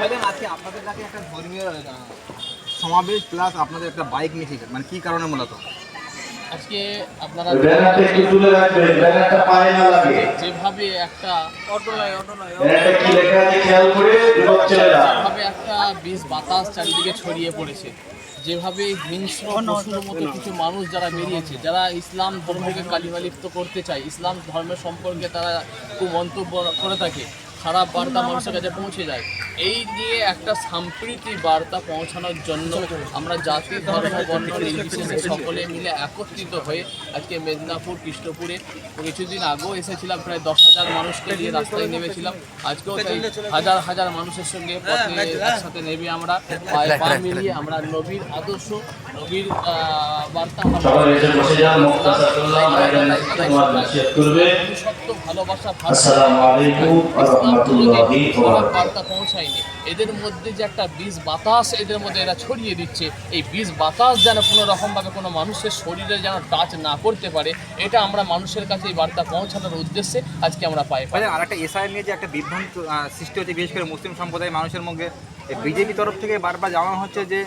ভাইজান আজকে আপনাদের কাছে একটা ধর্মীয় সমাবেশ প্লাস আপনাদের একটা বাইক মিছিল মানে কি কারণে মূলত? আজকে আপনারা তুলে রাখবেন ব্যানারটা পায়ে না লাগে। যেভাবে একটা ব্যানারটা কি লেখা আছে খেয়াল করে যুবক ছেলেরা। যেভাবে একটা বিষ বাতাস চারিদিকে ছড়িয়ে পড়েছে যেভাবে হিংস্র পশুর মতো কিছু মানুষ যারা বেরিয়েছে যারা ইসলাম ধর্মকে কালিমালিপ্ত করতে চায় ইসলাম ধর্মের সম্পর্কে তারা খুব মন্তব্য করে থাকে খারাপ বার্তা মানুষের কাছে পৌঁছে যায়। এই নিয়ে একটা সাম্প্রীতি বার্তা পৌঁছানোর জন্য আমরা জাতি ধর্ম বর্ণ নির্বিশেষে সকলে মিলে একত্রিত হয়ে আজকে মেদিনীপুর কৃষ্ণপুরে কিছুদিন আগেও এসেছিলাম প্রায় দশ হাজার মানুষকে নিয়ে রাস্তায় নেমেছিলাম। আজকেও তাই হাজার হাজার মানুষের সঙ্গে পথে একসাথে নেমে আমরা পায়ে পা মিলিয়ে আমরা নবীর আদর্শ নবীর বার্তা ভালোবাসা আলাইকুম ওয়া পৌঁছায়নি এদের মধ্যে যে একটা বীজ বাতাস, এদের মধ্যে এরা ছড়িয়ে দিচ্ছে। এই বীজ বাতাস যেন কোনো রকমভাবে কোনো মানুষের শরীরে যেন টাচ না করতে পারে, এটা আমরা মানুষের কাছে এই বার্তা পৌঁছানোর উদ্দেশ্যে আজকে আমরা পাই। আর একটা এসআই নিয়ে যে একটা বিভ্রান্ত সৃষ্টি হচ্ছে, বিশেষ করে মুসলিম সম্প্রদায়ের মানুষের মধ্যে বিজেপি তরফ থেকে বারবার জানানো হচ্ছে যে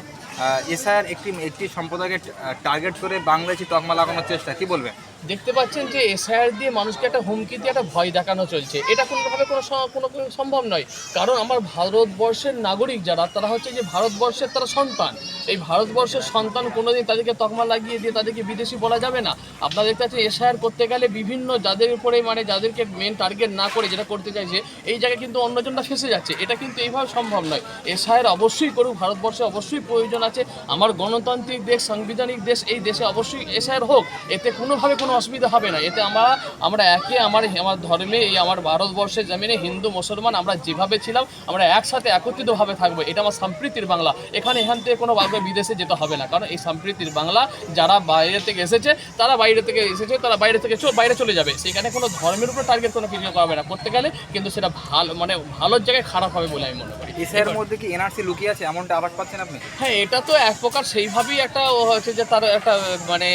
এসআইয়ের একটি একটি সম্প্রদায়কে টার্গেট করে বাংলাদেশি তকমা লাগানোর চেষ্টা। কি বলবেন? দেখতে পাচ্ছেন যে এসআইআর দিয়ে মানুষকে একটা হুমকি দিয়ে একটা ভয় দেখানো চলছে। এটা কোনোভাবে কোনো কোনো কোনো সম্ভব নয়। কারণ আমার ভারতবর্ষের নাগরিক যারা, তারা হচ্ছে যে ভারতবর্ষের তারা সন্তান। এই ভারতবর্ষের সন্তান কোনোদিন তাদেরকে তকমা লাগিয়ে দিয়ে তাদেরকে বিদেশি বলা যাবে না। আপনারা দেখতে পাচ্ছেন এসআইআর করতে গেলে বিভিন্ন যাদের উপরে মানে যাদেরকে মেন টার্গেট না করে যেটা করতে চাইছে, এই জায়গায় কিন্তু অন্যজনটা ফেসে যাচ্ছে। এটা কিন্তু এইভাবে সম্ভব নয়। এসআইআর অবশ্যই করুক, ভারতবর্ষে অবশ্যই প্রয়োজন আছে। আমার গণতান্ত্রিক দেশ, সাংবিধানিক দেশ, এই দেশে অবশ্যই এসআইআর হোক। এতে কোনোভাবে কোনো অসুবিধা হবে না। এতে আমরা আমরা একে আমার আমার ধর্মে এই আমার ভারতবর্ষের জমিনে হিন্দু মুসলমান আমরা যেভাবে ছিলাম আমরা একসাথে একত্রিতভাবে থাকব। এটা আমার সম্প্রীতির বাংলা। এখানে এখান থেকে কোনো ভাবে বিদেশে যেতে হবে না। কারণ এই সম্প্রীতির বাংলা যারা বাইরে থেকে এসেছে তারা বাইরে থেকে এসেছে তারা বাইরে থেকে বাইরে চলে যাবে। সেখানে কোনো ধর্মের উপর টার্গেট কোনো কিছু করা হবে না। করতে গেলে কিন্তু সেটা ভালো মানে ভালোর জায়গায় খারাপ হবে বলে আমি মনে করি। এসআইয়ের মধ্যে কি এনআরসি লুকিয়ে আছে? এমনটা আবার পাচ্ছেন আপনি? হ্যাঁ এটা তো এক প্রকার সেইভাবেই একটা ও হচ্ছে যে তার একটা মানে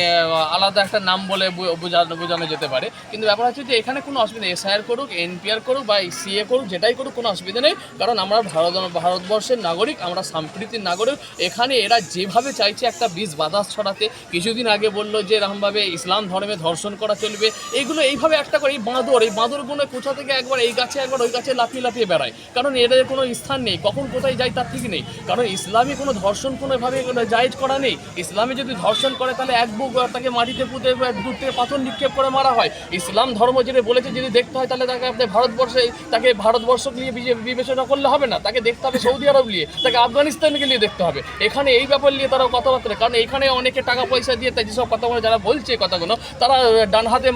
আলাদা একটা নাম বলে বোঝানো বোঝানো যেতে পারে। কিন্তু ব্যাপার হচ্ছে যে এখানে কোনো অসুবিধা নেই। এসআইআর করুক, এনপিআর করুক বা সিএ করুক, যেটাই করুক কোনো অসুবিধা নেই। কারণ আমরা ভারত ভারতবর্ষের নাগরিক, আমরা সাম্প্রতিক নাগরিক। এখানে এরা যেভাবে চাইছে একটা বীজ বাতাস ছড়াতে, কিছুদিন আগে বলল যে এরকমভাবে ইসলাম ধর্মে ধর্ষণ করা চলবে। এইগুলো এইভাবে একটা করে, এই বাঁদর, এই বাঁদরগুলো কোথা থেকে একবার এই গাছে একবার ওই গাছে লাফিয়ে লাফিয়ে বেড়ায়। কারণ এদের কোনো স্থান নেই। কখন কোথায় যায় তার ঠিক নেই। কারণ ইসলামে কোনো ধর্ষণ কোনোভাবে কোনো জায়েজ করা নেই। ইসলামে যদি ধর্ষণ করে, তাহলে এক বুক তাকে মাটিতে পুঁতে, দূর থেকে পাথর নিক্ষেপ করে মারা হয়। ইসলাম ধর্ম যেটা বলেছে যদি দেখতে হয় তাহলে তাকে আপনি ভারতবর্ষে তাকে ভারতবর্ষ নিয়ে বিবেচনা করলে হবে না। তাকে দেখতে হবে সৌদি আরব নিয়ে তাকে আফগানিস্তানকে নিয়ে দেখতে হবে। এখানে এই ব্যাপার নিয়ে তারা কথাবার্তা কারণ এখানে অনেকে টাকা পয়সা দিয়ে তাই যেসব কথাগুলো যারা বলছে কথাগুলো তারা ডান হাতে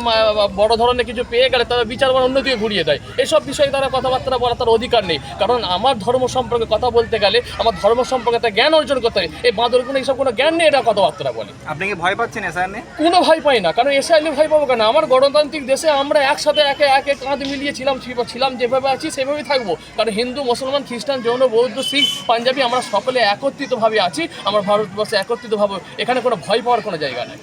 বড় ধরনের কিছু পেয়ে গেলে তারা বিচার বার অন্যদিকে ঘুরিয়ে দেয়। এসব বিষয়ে তারা কথাবার্তা বলার তার অধিকার নেই। কারণ আমার ধর্ম সম্পর্কে কথা বলতে গেলে আমার ধর্ম সম্পর্কে তার জ্ঞান অর্জন করতে হয় এই বাঁদর কোনো এইসব কোনো জ্ঞান নেই এটা কথাবার্তা বলে। আপনি কি ভয় পাচ্ছেন এসআইয়ের নিয়ে কোনো ভয় পাই না। কারণ এসে আইলে ভয় পাবো কেন? আমার গণতান্ত্রিক দেশে আমরা একসাথে একে একে কাঁধ মিলিয়ে ছিলাম ছিলাম, যেভাবে আছি সেভাবেই থাকব। কারণ হিন্দু, মুসলমান, খ্রিস্টান, জৈন, বৌদ্ধ, শিখ, পাঞ্জাবি আমরা সকলে একত্রিতভাবে আছি, আমার ভারতবর্ষে একত্রিতভাবে, এখানে কোনো ভয় পাওয়ার কোনো জায়গা নেই।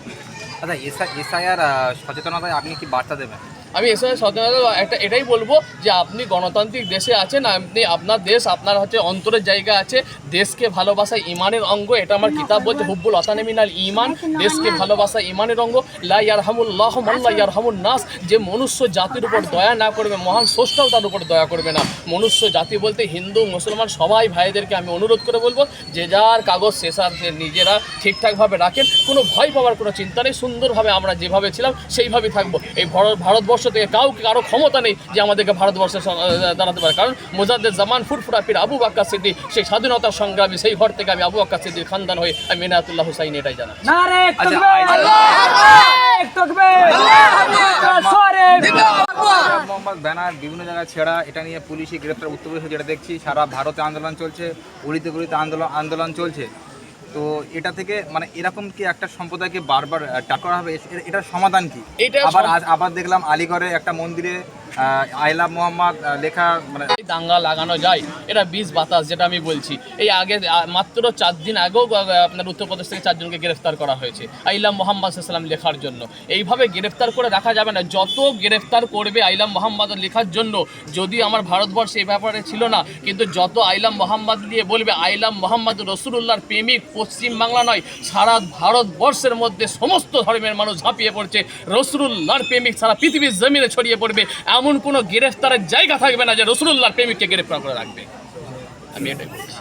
আচ্ছা এসআই এসআইআর সচেতনতায় আপনি কি বার্তা দেবেন? আমি এসে সচেতনতা একটা এটাই বলব যে আপনি গণতান্ত্রিক দেশে আছেন, আপনি আপনার দেশ, আপনার হচ্ছে অন্তরের জায়গা আছে, দেশকে ভালোবাসা ইমানের অঙ্গ, এটা আমার কিতাব বলছে, হুব্বুল অতানেমিনাল ইমান দেশকে ভালোবাসা ইমানের অঙ্গ, লা ইয়ারহামুল্লাহ নাস, যে মনুষ্য জাতির উপর দয়া না করবে, মহান স্রষ্টাও তার উপর দয়া করবে না। মনুষ্য জাতি বলতে হিন্দু, মুসলমান, সবাই ভাইদেরকে আমি অনুরোধ করে বলব, যে যার কাগজ শেষার নিজেরা ঠিকঠাকভাবে রাখেন, কোনো ভয় পাওয়ার কোনো চিন্তা নেই, সুন্দরভাবে আমরা যেভাবে ছিলাম সেইভাবেই থাকব। এই ভারত- ভারতবর্ষ থেকে কাউকে কারও ক্ষমতা নেই যে আমাদেরকে ভারতবর্ষে দাঁড়াতে পারে। কারণ মোজাদ্দের জামান ফুরফুরা পীর আবু বাক্কা সিদ্দিক সেই স্বাধীনতা সংগ্রামী সেই ঘর থেকে আমি আবু বাক্কা সিদ্দির খানদান হয়ে আমি মেনাতুল্লাহ হুসাইন এটাই জানা নারে আচ্ছা, মোহাম্মদ ব্যানার বিভিন্ন জায়গায় ছেঁড়া এটা নিয়ে পুলিশি গ্রেপ্তার উত্তর উত্তরপ্রদেশে যেটা দেখছি সারা ভারতে আন্দোলন চলছে উড়িতে গুড়িতে আন্দোলন আন্দোলন চলছে। তো এটা থেকে মানে এরকম কি একটা সম্প্রদায়কে বারবার টাকা করা হবে? এটার সমাধান কি? আবার আবার দেখলাম আলিগড়ে একটা মন্দিরে আইলা মোহাম্মদ লেখা মানে দাঙ্গা লাগানো যায়, এটা বিষ বাতাস যেটা আমি বলছি। এই আগে মাত্র চার দিন আগেও আপনার উত্তরপ্রদেশ থেকে চারজনকে গ্রেফতার করা হয়েছে। আইলাম মোহাম্মদ সাল্লাম লেখার জন্য। এইভাবে গ্রেফতার করে রাখা যাবে না। যত গ্রেফতার করবে আইলাম মোহাম্মদ লেখার জন্য, যদি আমার ভারতবর্ষে এই ব্যাপারে ছিল না, কিন্তু যত আইলাম মোহাম্মদ নিয়ে বলবে আইলাম মোহাম্মদ রসুল্লাহর প্রেমিক পশ্চিম বাংলা নয়, সারা ভারতবর্ষের মধ্যে সমস্ত ধর্মের মানুষ ঝাঁপিয়ে পড়ছে। রসুল্লাহর প্রেমিক সারা পৃথিবীর জমিনে ছড়িয়ে পড়বে। এমন কোনো গ্রেফতারের জায়গা থাকবে না যে রসুল্লাহর প্রেমিককে গ্রেফতার করে রাখবে। আমি এটাই বলছি।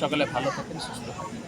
সকলে ভালো থাকেন, সুস্থ থাকেন।